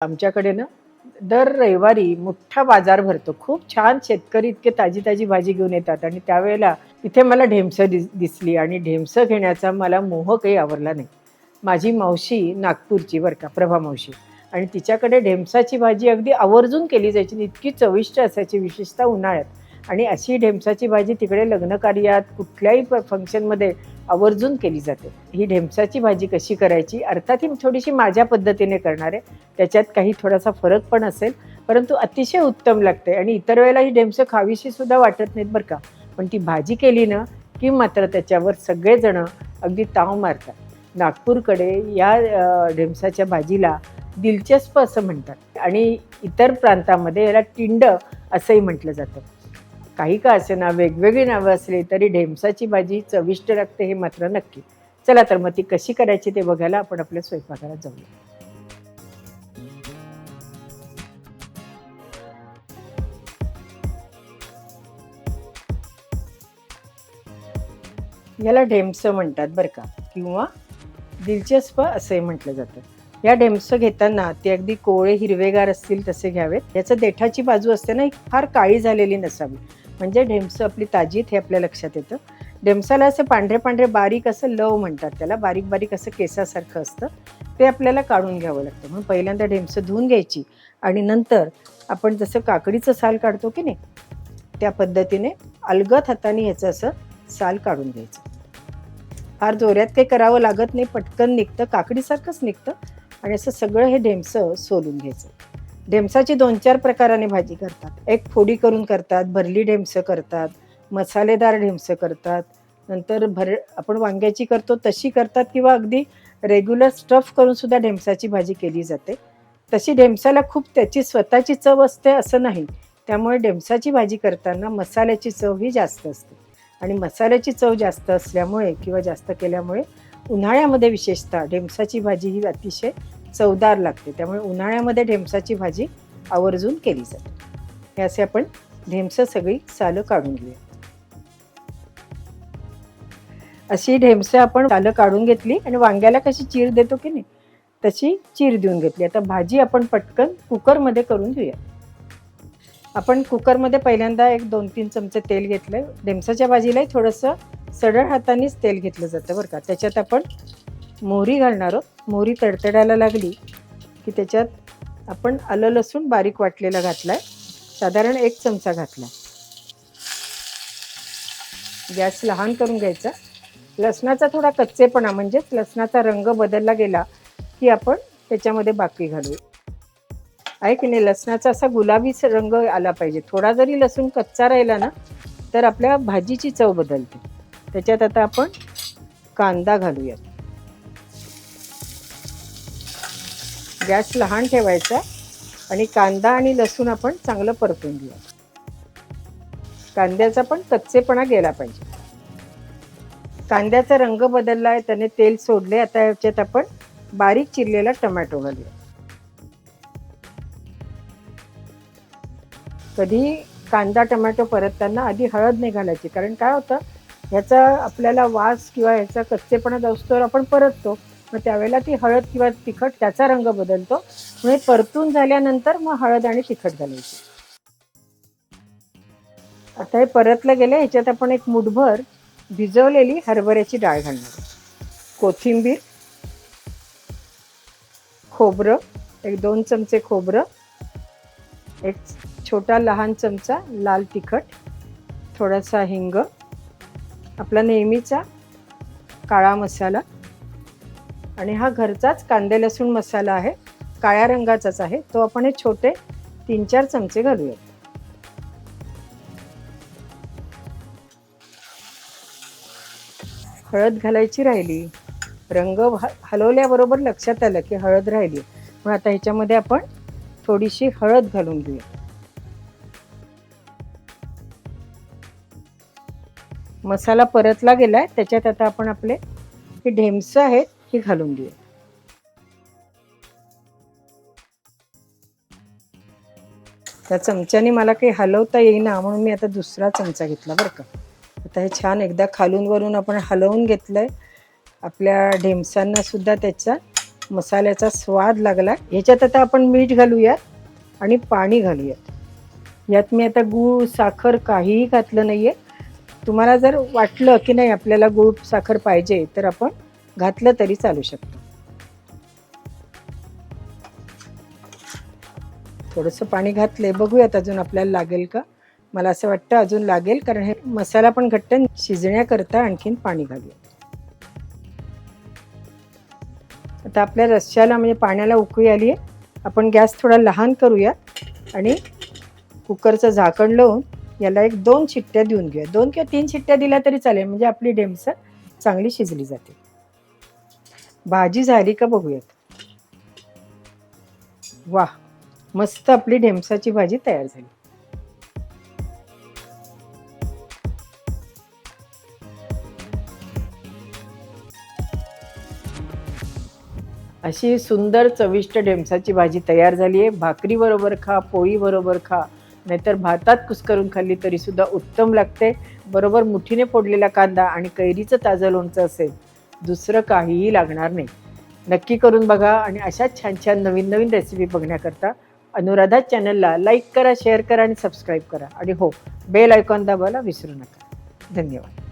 आमच्याकडे ना दर रविवारी मोठा बाजार भरतो. खूप छान शेतकरी इतके ताजी ताजी भाजी घेऊन येतात आणि त्यावेळेला इथे मला ढेमसं दिस दिसली आणि ढेमसं घेण्याचा मला मोह काही आवरला नाही. माझी मावशी नागपूरची बरं का प्रभा मावशी. आणि तिच्याकडे ढेमसाची भाजी अगदी आवर्जून केली जायची आणि इतकी चविष्ट असायची विशेषतः उन्हाळ्यात. आणि अशी ढेमसाची भाजी तिकडे लग्नकार्यात कुठल्याही प- फंक्शनमध्ये आवर्जून केली जाते. ही ढेमसाची भाजी कशी करायची? अर्थात ही थोडीशी माझ्या पद्धतीने करणार आहे. त्याच्यात काही थोडासा फरक पण असेल परंतु अतिशय उत्तम लागते. आणि इतर वेळेला ही ढेमसं खावीशी सुद्धा वाटत नाहीत बरं का. पण ती भाजी केली ना की मात्र त्याच्यावर सगळेजण अगदी ताव मारतात. नागपूरकडे या ढेमसाच्या भाजीला दिलचस्प असं म्हणतात. आणि इतर प्रांतामध्ये याला टिंड असंही म्हटलं जातं. काही का असेना वेगवेगळी नावं असली तरी ढेमसाची भाजी चविष्ट लागते हे मात्र नक्की. चला तर मग ती कशी करायची ते बघायला आपण आपल्या स्वयंपाकाला जाऊया. याला ढेमसं म्हणतात बरं का किंवा दिलचस्प असंही म्हटलं जातं. या ढेमसं घेताना ते अगदी कोळे हिरवेगार असतील तसे घ्यावेत. याचं देठाची बाजू असते ना फार काळी झालेली नसावी. म्हणजे ढेमसं आपली ताजीत हे आपल्या लक्षात येतं. ढेमसाला असे पांढरे पांढरे बारीक असं लव म्हणतात त्याला बारीक बारीक असं केसासारखं असतं. ते आपल्याला काढून घ्यावं लागतं. म्हणून पहिल्यांदा ढेमसं धुवून घ्यायची आणि नंतर आपण जसं काकडीचं साल काढतो की नाही त्या पद्धतीने अलगत हाताने ह्याचं असं साल काढून घ्यायचं. फार जोऱ्यात काही करावं लागत नाही पटकन निघतं काकडीसारखंच निघतं आणि असं सगळं हे ढेमसं सोलून घ्यायचं. ढेमसाची दोन चार प्रकाराने भाजी करतात. एक फोडी करून करतात भरली ढेमसं करतात मसालेदार ढेमसं करतात. नंतर भर आपण वांग्याची करतो तशी करतात किंवा अगदी रेग्युलर स्टफ करून सुद्धा ढेमसाची भाजी केली जाते. तशी ढेमसाला खूप त्याची स्वतःची चव असते असं नाही. त्यामुळे ढेमसाची भाजी करताना मसाल्याची चव ही जास्त असते. आणि मसाल्याची चव जास्त असल्यामुळे किंवा जास्त केल्यामुळे उन्हाळ्यामध्ये विशेषतः ढेमसाची भाजी ही अतिशय चवदार लागते. त्यामुळे उन्हाळ्यामध्ये ढेमसाची भाजी आवर्जून केली जाते. हे असे आपण ढेमसं सगळी सालं काढून घेऊया. अशी ढेमसं आपण सालं काढून घेतली आणि वांग्याला कशी चीर देतो की नाही तशी चीर देऊन घेतली. आता भाजी आपण पटकन कुकरमध्ये करून घेऊया. आपण कुकरमध्ये पहिल्यांदा एक दोन तीन चमचे तेल घेतलं. ढेमसाच्या भाजीलाही थोडंसं सडळ हातानेच तेल घेतलं जातं बरं का. त्याच्यात आपण मोहरी घालणार आहोत. मोहरी तडतडायला लागली की त्याच्यात आपण आलं लसूण बारीक वाटलेला घातला आहे साधारण एक चमचा घातला गॅस लहान करून घ्यायचा. लसणाचा थोडा कच्चेपणा म्हणजेच लसणाचा रंग बदलला गेला की आपण त्याच्यामध्ये बाकी घालू आहे की नाही लसणाचा असा गुलाबीच रंग आला पाहिजे. थोडा जरी लसूण कच्चा राहिला ना तर आपल्या भाजीची चव बदलते. त्याच्यात आता आपण कांदा घालूयात. गॅस लहान ठेवायचा आणि कांदा आणि लसूण आपण चांगलं परतून घेऊया. कांद्याचा पण कच्चेपणा गेला पाहिजे. कांद्याचा रंग बदलला आहे त्याने तेल सोडले आता याच्यात आपण बारीक चिरलेला टमॅटो घालूया. कधी कांदा टमॅटो परतताना आधी हळद नाही घालायची कारण काय होतं ह्याचा आपल्याला वास किंवा ह्याचा कच्चेपणा जाऊस्तोवर आपण परततो. मग त्यावेळेला ती हळद किंवा तिखट त्याचा रंग बदलतो. म्हणजे परतून झाल्यानंतर मग हळद आणि तिखट घालायची. आता हे परतलं गेलं ह्याच्यात आपण एक मुठभर भिजवलेली हरभऱ्याची डाळ घालणार कोथिंबीर खोबरं एक दोन चमचे खोबरं एक छोटा लहान चमचा लाल तिखट थोडासा हिंग आपला नेहमीचा काळा मसाला आणि हा घरचाच कांदे लसूण मसाला आहे काळ्या रंगाचाच आहे. तो आपण हे छोटे तीन चार चमचे घालूयात. हळद घालायची राहिली. रंग हलवल्याबरोबर लक्षात आलं की हळद राहिली. मग आता ह्याच्यामध्ये आपण थोडीशी हळद घालून घेऊया. मसाला परतला गेलाय. त्याच्यात आता आपण आपले हे ढेमसं आहेत हे घालून घेऊया त्या चमच्याने मला काही हलवता येईना म्हणून मी आता दुसरा चमचा घेतला बरं का. आता हे छान एकदा खालून वरून आपण हलवून घेतलंय. आपल्या ढेमसांना सुद्धा त्याचा मसाल्याचा स्वाद लागला ह्याच्यात आता आपण मीठ घालूयात आणि पाणी घालूयात. यात मी आता गूळ साखर काहीही घातलं नाहीये. तुम्हाला जर वाटलं की नाही आपल्याला गूळ साखर पाहिजे तर आपण घातलं तरी चालू शकतं. थोडंसं पाणी घातलंय. बघूयात अजून आपल्याला लागेल का? मला असं वाटतं अजून लागेल कारण हे मसाला पण घट्ट शिजण्याकरता आणखीन पाणी घालूया. आता आपल्या रश्श्याला म्हणजे पाण्याला उकळी आली आहे आपण गॅस थोडा लहान करूया आणि कुकरचं झाकण लावून याला एक दोन शिट्ट्या देऊन घेऊया. दोन किंवा तीन शिट्ट्या दिल्या तरी चालेल म्हणजे आपली डेमसर चांगली शिजली जाते. भाजी झाली का बघूयात. वा मस्त आपली ढेमसाची भाजी तयार झाली. अशी सुंदर चविष्ट ढेमसाची भाजी तयार झाली आहे. भाकरी बरोबर खा पोळी बरोबर खा नाहीतर भातात कुस्करून खाल्ली तरी सुद्धा उत्तम लागते. बरोबर मुठीने फोडलेला कांदा आणि कैरीचं ताजं लोणचं असेल दुसरं काहीही लागणार नाही. नक्की करून बघा आणि अशाच छान छान नवीन नवीन रेसिपी बघण्याकरता अनुराधा चॅनलला लाईक करा शेअर करा आणि सबस्क्राईब करा. आणि हो बेल आयकॉन दाबायला विसरू नका. धन्यवाद.